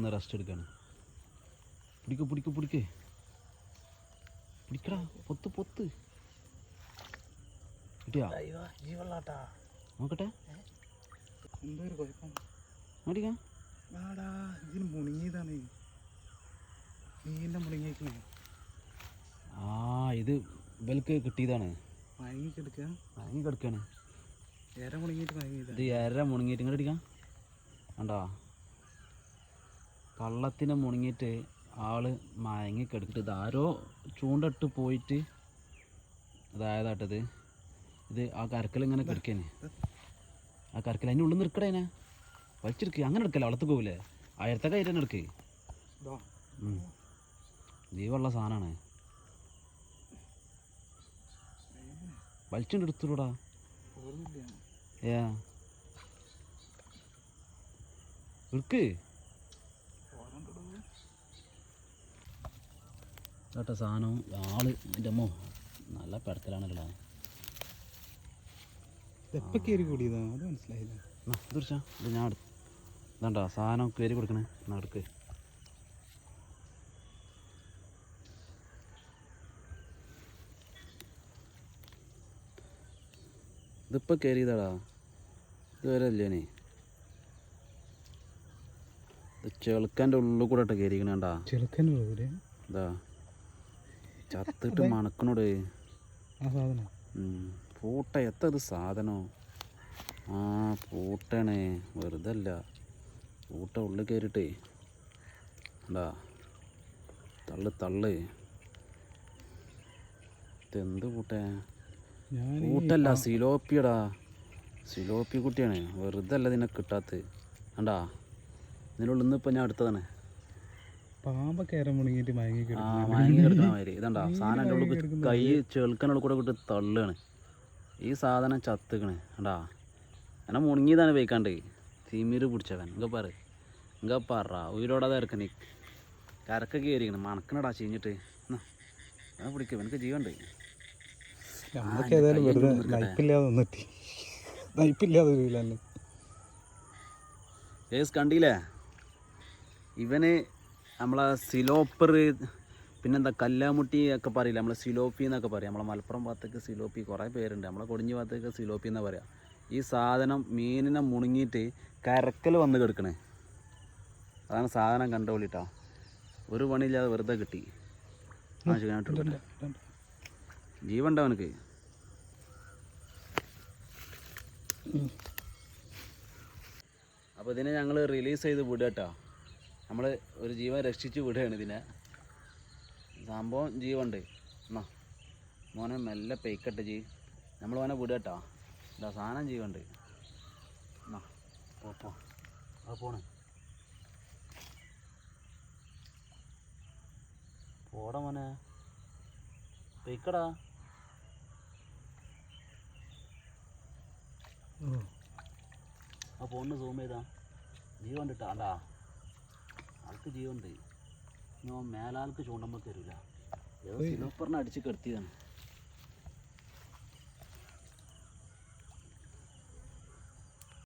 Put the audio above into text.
ഒന്ന് റെസ്റ്റ് എടുക്കാണ്. പിടിക്ക് പിടിക്ക് പിടിക്കേ. പിടിക്കടാ പൊത്ത് പൊത്ത്. കിട്ടിയാ? നോക്കട്ടെ. കുഴപ്പം? ഇതിന് മുണങ്ങിയതാണ്. നീന്റെ മുണങ്ങിയേക്കണേ. ആ ഇത് ഇവൽക്ക് കിട്ടിയതാണ്. കിടക്കാണ്. മുണങ്ങിയിട്ട് മയങ്ങിയതാ ഇത് എര മുണങ്ങിയിട്ട് ഇങ്ങോട്ട് അടിക്കാം. കണ്ടോ? കള്ളത്തിന് മുണങ്ങിയിട്ട് ആൾ മയങ്ങി കിടക്കിട്ട് ഇതാരോ ചൂണ്ടിട്ട് പോയിട്ട് അതായതാട്ടത് ഇത് ആ കരക്കൽ ഇങ്ങനെ കിടക്കേനെ. ആ കരക്കൽ അതിന്റെ ഉള്ളിൽ നിൽക്കടേനെ വലിച്ചെടുക്കുക അങ്ങനെ എടുക്കല്ല വളർത്ത് പോകില്ലേ അയരത്തെ കയ്യിൽ തന്നെ എടുക്ക്. ജീവുള്ള സാധനമാണ് വലിച്ചുകൊണ്ട് എടുത്തുടാ എടുക്ക്. കേട്ടോ സാധനം. ആൾ എന്റെ അമ്മോ നല്ല പെടക്കലാണല്ലോ എപ്പോൾ കയറി കൂടിയതാ? അത് മനസ്സിലായില്ല. തീർച്ച ഇത് ഞാൻ ഇതാണ്ടാ സാധനം കയറി കൊടുക്കണേ. എന്നാ എടുക്ക്. ഇതിപ്പോൾ കയറിയതാടാ. ഇതുവരെ അല്ലേനേ ഇത് ചെളുക്കന്റെ ഉള്ളിൽ കൂടെ കയറിയിക്കണേണ്ടാ ചെളുക്കന്റെ ഉള്ളിൽ കൂടെ? ഇതാ. ചത്തിട്ട് മണക്കണോട്. പൂട്ട എത്ര സാധനോ? ആ പൂട്ടണേ വെറുതെ അല്ല പൂട്ട ഉള്ളിൽ കയറിട്ടേ എന്താ തള്ളു തള്ളു. ഇതെന്ത് പൂട്ടേ? പൂട്ടല്ല സിലോപ്പിയടാ. സിലോപ്പി കുട്ടിയാണ്. വെറുതെ അല്ല നിന്നെ കിട്ടാത്ത കണ്ടാ? ഇതിനുള്ളിൽ നിന്ന് ഇപ്പം ഞാൻ എടുത്തതാണ്. മുണങ്ങിയിട്ട് മയങ്ങി കിടക്കുന്നു. മാതിരി. ഇതണ്ടാ? സാധനം എന്റെ ഉള്ളിൽ കൈ ചെളുക്കനുള്ള കൂടെ കിട്ടി തള്ളുകയാണ്. ഈ സാധനം ചത്തുക്കണ് കണ്ടാ? എന്നെ മുണങ്ങിയതാണ് വെയ്ക്കാണ്ട് തിമിര് പിടിച്ചവൻ. ഇങ്ങ പറ. ഇങ്ങ പറ. ഉയരോടാതെ ഇറക്കണി കരക്ക കയറിക്കണം. മണക്കണടാ ചീഞ്ഞിട്ട്. എന്നാ? പിടിക്കും. എനിക്ക് ജീവണ്ട് നമ്മൾക്ക് ഏതായാലും വെറുതെ നയിപ്പില്ലാതെ നിന്നിട്ട് നയിപ്പില്ലാതെ വരില്ല ഏസ് കണ്ടില്ലേ? ഇവന് നമ്മളെ സിലോപ്പർ പിന്നെന്താ കല്ലാമുട്ടി ഒക്കെ പറയില്ല? നമ്മളെ സിലോപ്പി എന്നൊക്കെ പറയാം. നമ്മളെ മലപ്പുറം ഭാഗത്തേക്ക് സിലോപ്പി കുറേ പേരുണ്ട്. നമ്മളെ കൊടിഞ്ഞി ഭാഗത്തേക്ക് സിലോപ്പി എന്നാ പറയാം. ഈ സാധനം മീനിനെ മുണുങ്ങിയിട്ട് കരക്കൽ വന്ന് കിടക്കണേ. അതാണ് സാധനം കണ്ടോളിട്ടാ ഒരു പണിയില്ലാതെ വെറുതെ കിട്ടി. ജീവണ്ട അവനക്ക്? അപ്പോൾ ഇതിനെ ഞങ്ങൾ റിലീസ് ചെയ്ത് വിടുക കേട്ടോ നമ്മൾ ഒരു ജീവൻ രക്ഷിച്ച് വിടുകയാണ് ഇതിനെ. സംഭവം ജീവുണ്ട് എന്നാ മോനെ മെല്ലെ പെയ്ക്കട്ടെ ജീ. നമ്മൾ മോനെ വിടുക കേട്ടോ. ഇതാ സാധനം ജീവുണ്ട് എന്നാ പോ പോ. പോണേ. പോടാ മോനെ. പെയ്ക്കടാ. ആ ഫോണിന് സൂം ചെയ്താ. ജീവൻ കിട്ടാണ്ടാ അതാ ആൾക്ക് ജീവൻ ഉണ്ട്. ഞാൻ മേലാൾക്ക് ചൂണ്ടുമ്പോൾ തരൂല. ഏതോ സിലോപ്പറിനെ അടിച്ച് കെടുത്തിയതാണ്.